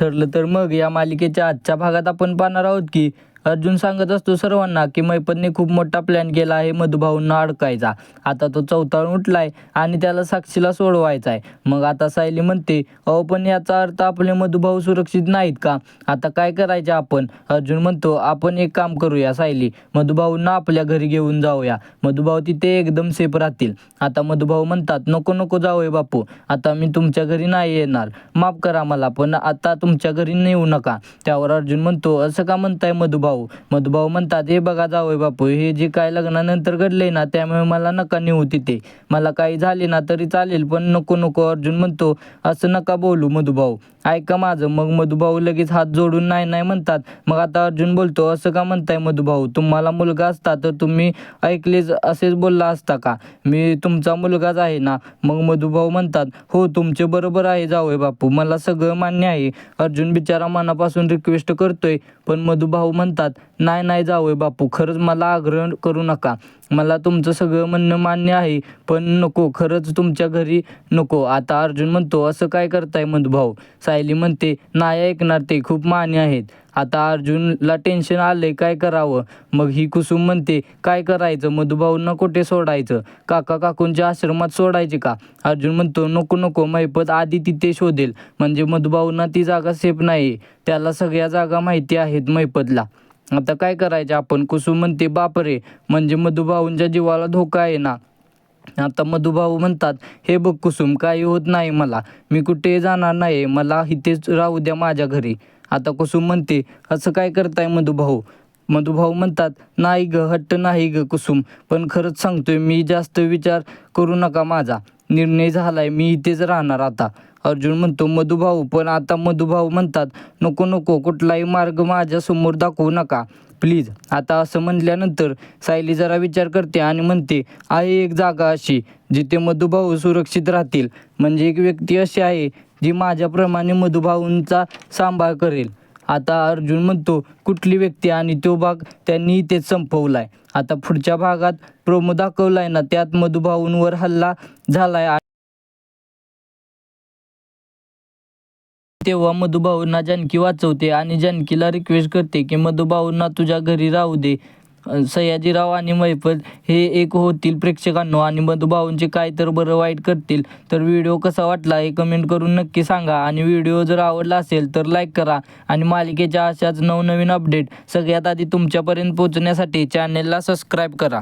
ठरलं तर मग या मालिकेच्या आजच्या भागात आपण पाहणार आहोत की अर्जुन सांगत असतो सर्वांना की मैपतने खूप मोठा प्लॅन केला आहे मधुभाऊंना अडकायचा. आता तो चौथाळून उठलाय आणि त्याला साक्षीला सोडवायचा आहे मग आता सायली म्हणते अहो पण याचा अर्थ आपले मधुभाऊ सुरक्षित नाहीत का? आता काय करायचे आपण? अर्जुन म्हणतो आपण एक काम करूया सायली. मधुभाऊंना आपल्या घरी घेऊन जाऊया. मधुभाऊ तिथे एकदम सेफ राहतील. आता मधुभाऊ म्हणतात नको नको जाऊय बापू. आता मी तुमच्या घरी नाही येणार. माफ करा मला पण आता तुमच्या घरी नेऊ नका. त्यावर अर्जुन म्हणतो असं का म्हणताय मधुभाऊ? मधुभाऊ. म्हणतात हे बघा जावय बापू हे जे काय लग्नानंतर घडले ना त्यामुळे मला नका नेऊ तिथे. मला काही झाले ना तरी चालेल पण नको नको अर्जुन म्हणतो असं नका बोलू मधुभाऊ. ऐका माझं मग मधुभाऊ लगेच हात जोडून नाही नाही म्हणतात. मग आता अर्जुन बोलतो असं का म्हणताय मधुभाऊ? तुम्हाला मुलगा असता तर तुम्ही ऐकलेच असेच बोलला असता का? मी तुमचा मुलगाच आहे ना? मग मधुभाऊ म्हणतात हो तुमचे बरोबर आहे जावय बापू. मला सगळं मान्य आहे. अर्जुन बिचारा मनापासून रिक्वेस्ट करतोय. पण मधुभाऊ म्हणतात नाही नाही जावय बापू खरंच मला आग्रह करू नका. मला तुमचं सगळं म्हणणं मान्य आहे पण नको खरंच तुमच्या घरी नको. आता अर्जुन म्हणतो असं काय करताय मधुभाऊ? सायली म्हणते नाही ऐकणार ते खूप मान्य आहेत. आता अर्जुनला टेन्शन आलंय काय करावं? मग ही कुसुम म्हणते काय करायचं? मधुभाऊंना कुठे सोडायचं? काका काकूंच्या आश्रमात सोडायचे का? अर्जुन म्हणतो नको नको मैपत आधी तिथे शोधेल. म्हणजे मधुभाऊंना ती जागा सेफ नाही त्याला सगळ्या जागा माहिती आहेत मैपतला आता काय करायचं? आपण कुसुम म्हणते बापरे म्हणजे मधुभाऊंच्या जीवाला धोका आहे ना. आता मधुभाऊ म्हणतात हे बघ कुसुम काही होत नाही मला. मी कुठे जाणार नाही. मला इथेच राहू द्या माझ्या घरी. आता कुसुम म्हणते असं काय करताय मधुभाऊ? मधुभाऊ म्हणतात नाही ग हट्ट नाही ग कुसुम. पण खरंच सांगतोय मी जास्त विचार करू नका माझा. निर्णय झालाय मी इथेच राहणार आता. अर्जुन म्हणतो मधुभाऊ पण आता मधुभाऊ म्हणतात नको नको कुठलाही मार्ग माझ्यासमोर दाखवू नका. प्लीज आता असं म्हटल्यानंतर सायली जरा विचार करते आणि म्हणते आहे एक जागा अशी जिथे मधुभाऊ सुरक्षित राहतील. म्हणजे एक व्यक्ती अशी आहे जी माझ्याप्रमाणे मधुभाऊंचा सांभाळ करेल. आता अर्जुन म्हणतो कुठली व्यक्ती आणि तो भाग त्यांनी इथेच संपवलाय. आता पुढच्या भागात प्रोमो दाखवलाय ना त्यात मधुभाऊंवर हल्ला झालाय तेव्हा मधुभाऊंना जानकी वाचवते आणि जानकीला रिक्वेस्ट करते की मधुभाऊंना तुझ्या घरी राहू दे. सयाजीराव आणि मैफल हे एक होतील प्रेक्षकांनो आणि मधुभाऊंचे काय तर बरं वाईट करतील. तर व्हिडिओ कसा वाटला हे कमेंट करून नक्की सांगा. आणि व्हिडिओ जर आवडला असेल तर लाईक करा. आणि मालिकेच्या अशाच नवनवीन अपडेट सगळ्यात आधी तुमच्यापर्यंत पोहोचण्यासाठी चॅनेलला सबस्क्राईब करा.